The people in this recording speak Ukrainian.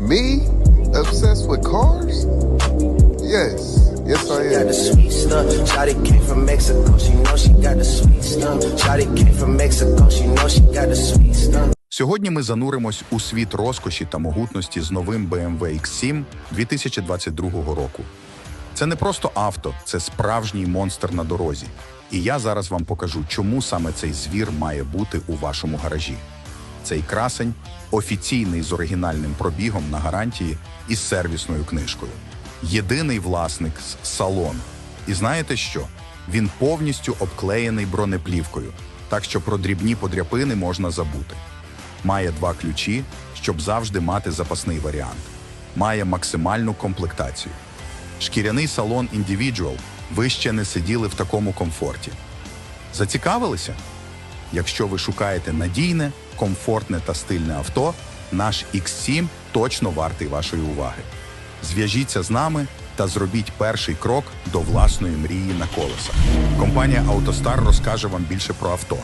Me? Obsessed with cars? Yes. Yes, I Got the sweet stuff. Shawty came from Mexico. She know she got the sweet stuff. Shawty came from Mexico. She know she got the sweet stuff. Сьогодні ми зануримось у світ розкоші та могутності з новим BMW X7 2022 року. Це не просто авто, це справжній монстр на дорозі. І я зараз вам покажу, чому саме цей звір має бути у вашому гаражі. Цей красень офіційний з оригінальним пробігом на гарантії і з сервісною книжкою. Єдиний власник з салон. І знаєте що? Він повністю обклеєний бронеплівкою, так що про дрібні подряпини можна забути. Має два ключі, щоб завжди мати запасний варіант. Має максимальну комплектацію. Шкіряний салон Individual ви ще не сиділи в такому комфорті. Зацікавилися? Якщо ви шукаєте надійне, комфортне та стильне авто, наш X7 точно вартий вашої уваги. Зв'яжіться з нами та зробіть перший крок до власної мрії на колесах. Компанія «АвтоСтар» розкаже вам більше про авто,